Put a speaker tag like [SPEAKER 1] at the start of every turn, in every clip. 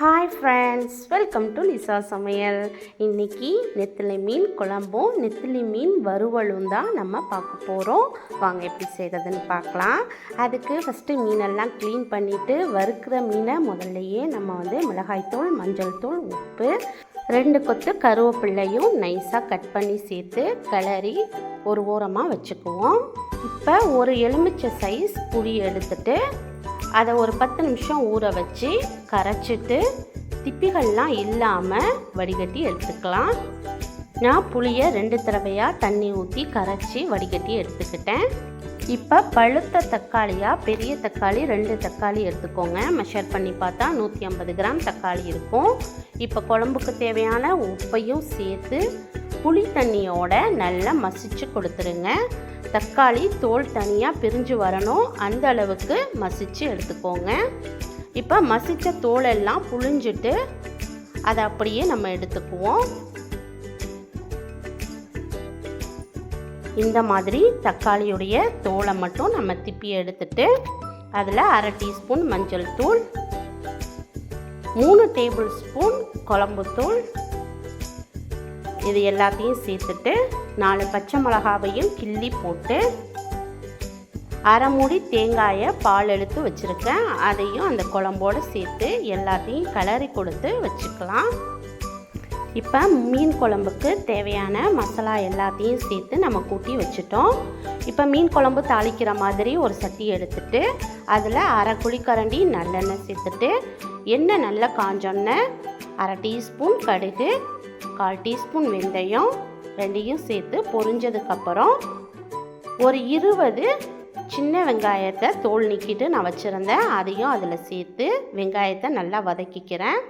[SPEAKER 1] Hi friends welcome to Lisa சமையல் இன்னைக்கு நெத்திலி மீன் குழம்பும் நெத்திலி மீன் வறுவலும் தான் நம்ம பார்க்க போகிறோம் வாங்க எப்படி செய்கிறதுன்னு பார்க்கலாம். அதுக்கு ஃபஸ்ட்டு மீனெல்லாம் க்ளீன் பண்ணிவிட்டு வறுக்கிற மீனை முதல்லையே நம்ம வந்து மிளகாய்த்தூள் மஞ்சள் தூள் உப்பு ரெண்டு கொத்து கருவேப்பிள்ளையும் நைஸாக கட் பண்ணி சேர்த்து கிளறி ஒரு ஓரமாக வச்சுக்குவோம். இப்போ ஒரு எலுமிச்சை சைஸ் புளி எடுத்துகிட்டு அதை ஒரு பத்து நிமிஷம் ஊற வச்சு கரைச்சிட்டு திப்பிகள்லாம் இல்லாமல் வடிகட்டி எடுத்துக்கலாம். நான் புளியை ரெண்டு தடவையாக தண்ணி ஊற்றி கரைச்சி வடிகட்டி எடுத்துக்கிட்டேன். இப்போ பழுத்த தக்காளியாக பெரிய தக்காளி ரெண்டு தக்காளி எடுத்துக்கோங்க. மெஷர் பண்ணி பார்த்தா நூற்றி ஐம்பது கிராம் தக்காளி இருக்கும். இப்போ குழம்புக்கு தேவையான உப்பையும் சேர்த்து புளி தண்ணியோட நல்லா மசிச்சு கொடுத்துருங்க. தக்காளி தோல் தனியாக பிரிஞ்சு வரணும். அந்த அளவுக்கு மசிச்சு எடுத்துக்கோங்க. இப்போ மசித்த தோலெல்லாம் புழிஞ்சிட்டு அதை அப்படியே நம்ம எடுத்துக்குவோம். இந்த மாதிரி தக்காளியுடைய தோலை மட்டும் நம்ம திப்பி எடுத்துட்டு அதில் அரை டீஸ்பூன் மஞ்சள் தூள் மூணு டேபிள் ஸ்பூன் குழம்புத்தூள் இது எல்லாத்தையும் சேர்த்துட்டு நாலு பச்சை மிளகாவையும் கிள்ளி போட்டு அரை மூடி தேங்காயை பால் எடுத்து வச்சுருக்கேன். அதையும் அந்த குழம்போடு சேர்த்து எல்லாத்தையும் கிளறி கொடுத்து வச்சுக்கலாம். இப்போ மீன் குழம்புக்கு தேவையான மசாலா எல்லாத்தையும் சேர்த்து நம்ம கூட்டி வச்சுட்டோம். இப்போ மீன் குழம்பு தாளிக்கிற மாதிரி ஒரு சட்டி எடுத்துட்டு அதில் அரை குழிக்கரண்டி நல்லெண்ணெய் சேர்த்துட்டு எண்ணெய் நல்லா காஞ்சோன்னே அரை டீஸ்பூன் கடுகு கால் டீஸ்பூன் வெந்தயம் ரெண்டையும் சேர்த்து பொரிஞ்சதுக்கப்புறம் ஒரு இருபது சின்ன வெங்காயத்தை தோல் நீக்கிட்டு நான் வச்சுருந்தேன். அதையும் அதில் சேர்த்து வெங்காயத்தை நல்லா வதக்கிக்கிறேன்.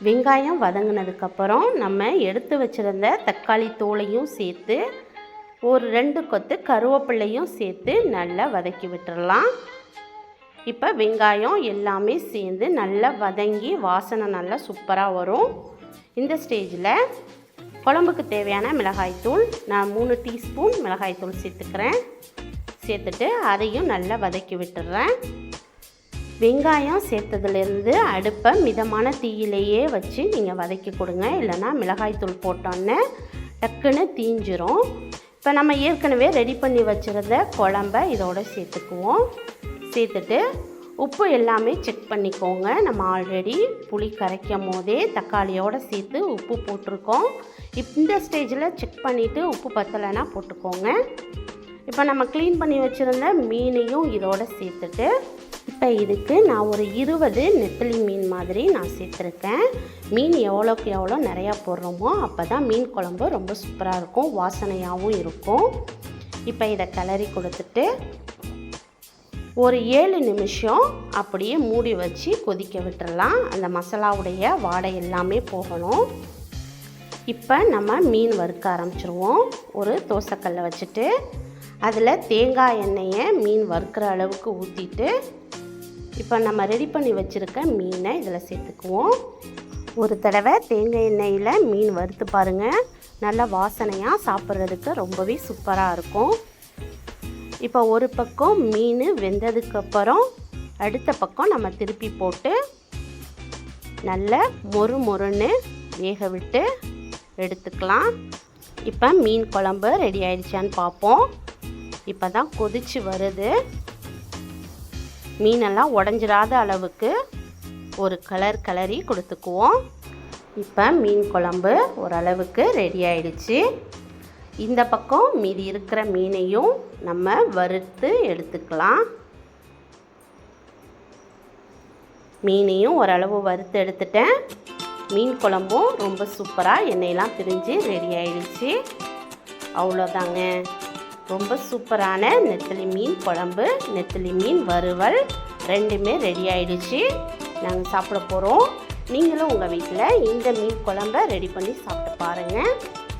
[SPEAKER 1] வெங்காயம் வதங்கினதுக்கப்புறம் நம்ம எடுத்து வச்சுருந்த தக்காளி தோலையும் சேர்த்து ஒரு ரெண்டு கொத்து கருவேப்பிள்ளையும் சேர்த்து நல்லா வதக்கி விட்டுறலாம். இப்போ வெங்காயம் எல்லாமே சேர்ந்து நல்லா வதங்கி வாசனை நல்லா சூப்பராக வரும். இந்த ஸ்டேஜில் குழம்புக்கு தேவையான மிளகாய்த்தூள் நான் மூணு டீஸ்பூன் மிளகாய்த்தூள் சேர்த்துக்கிறேன். சேர்த்துட்டு அதையும் நல்லா வதக்கி விட்டுறேன் வெங்காயம் சேர்த்ததுலேருந்து அடுப்பை மிதமான தீயிலேயே வச்சு நீங்கள் வதக்கி கொடுங்க. இல்லைன்னா மிளகாய்த்தூள் போட்டோன்னே டக்குன்னு தீஞ்சிரும். இப்போ நம்ம ஏற்கனவே ரெடி பண்ணி வச்சுருந்த குழம்ப இதோட சேர்த்துக்குவோம். சேர்த்துட்டு உப்பு எல்லாமே செக் பண்ணிக்கோங்க. நம்ம ஆல்ரெடி புளி கரைக்கும் போதே தக்காளியோடு சேர்த்து உப்பு போட்டிருக்கோம். இந்த ஸ்டேஜில் செக் பண்ணிவிட்டு உப்பு பத்தலைன்னா போட்டுக்கோங்க. இப்போ நம்ம க்ளீன் பண்ணி வச்சுருந்த மீனையும் இதோட சேர்த்துட்டு இப்போ இதுக்கு நான் ஒரு இருபது நெத்திலி மீன் மாதிரி நான் சேர்த்துருக்கேன். மீன் எவ்வளோக்கு எவ்வளோ நிறையா போடுறோமோ அப்போ தான் மீன் குழம்பு ரொம்ப சூப்பராக இருக்கும் வாசனையாகவும் இருக்கும். இப்போ இதை கிளறி கொடுத்துட்டு ஒரு ஏழு நிமிஷம் அப்படியே மூடி வச்சு கொதிக்க விட்டுடலாம் அந்த மசாலாவுடைய வாடை எல்லாமே போகணும். இப்போ நம்ம மீன் வறுக்க ஆரம்பிச்சிருவோம். ஒரு தோசைக்கல்லை வச்சுட்டு அதில் தேங்காய் எண்ணெயை மீன் வறுக்கிற அளவுக்கு ஊற்றிட்டு இப்போ நம்ம ரெடி பண்ணி வச்சுருக்க மீனை இதில் சேர்த்துக்குவோம். ஒரு தடவை தேங்காய் எண்ணெயில் மீன் வறுத்து பாருங்கள் நல்ல வாசனையாக சாப்பிட்றதுக்கு ரொம்பவே சூப்பராக இருக்கும். இப்போ ஒரு பக்கம் மீன் வெந்ததுக்கப்புறம் அடுத்த பக்கம் நம்ம திருப்பி போட்டு நல்ல மொறு மொறுன்னு வேக விட்டு எடுத்துக்கலாம். இப்போ மீன் குழம்பு ரெடி ஆயிடுச்சான்னு பார்ப்போம். இப்போ தான் கொதிச்சு வருது. மீனெல்லாம் உடஞ்சிராத அளவுக்கு ஒரு கலர் கலரி கொடுத்துக்குவோம். இப்போ மீன் குழம்பு ஓரளவுக்கு ரெடி ஆயிடுச்சு. இந்த பக்கம் மீதி இருக்கிற மீனையும் நம்ம வறுத்து எடுத்துக்கலாம். மீனையும் ஓரளவு வறுத்து எடுத்துட்டேன். மீன் குழம்பும் ரொம்ப சூப்பராக எண்ணெயெல்லாம் பிரிஞ்சு ரெடி ஆயிடுச்சு. அவ்வளோதாங்க ரொம்ப சூப்பரான நெத்திலி மீன் குழம்பு நெத்திலி மீன் வறுவல் ரெண்டுமே ரெடி ஆயிடுச்சு. நாங்கள் சாப்பிட போகிறோம் நீங்களும் உங்கள் வீட்டில் இந்த மீன் குழம்ப ரெடி பண்ணி சாப்பிட்டு பாருங்கள்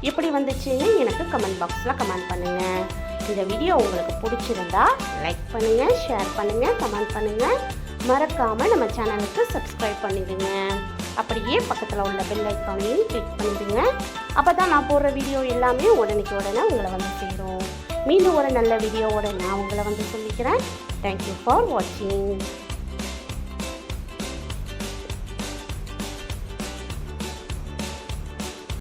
[SPEAKER 1] எப்படி வந்துச்சுன்னு எனக்கு கமெண்ட் பாக்ஸில் கமெண்ட் பண்ணுங்கள் இந்த வீடியோ உங்களுக்கு பிடிச்சிருந்தா லைக் பண்ணுங்கள் ஷேர் பண்ணுங்கள் கமெண்ட் பண்ணுங்கள் மறக்காமல் நம்ம சேனலுக்கு சப்ஸ்கிரைப் பண்ணிடுங்க. அப்படியே பக்கத்தில் உள்ள பெல் ஐக்கானையும் கிளிக் பண்ணிடுங்க. அப்போ தான் நான் போடுற வீடியோ எல்லாமே உடனே உடனே உங்களை வந்து சேரும். மீண்டும் ஒரு நல்ல வீடியோவோட நான் உங்களை வந்து சொல்லிக்கிறேன். தேங்க்யூ ஃபார் வாட்சிங்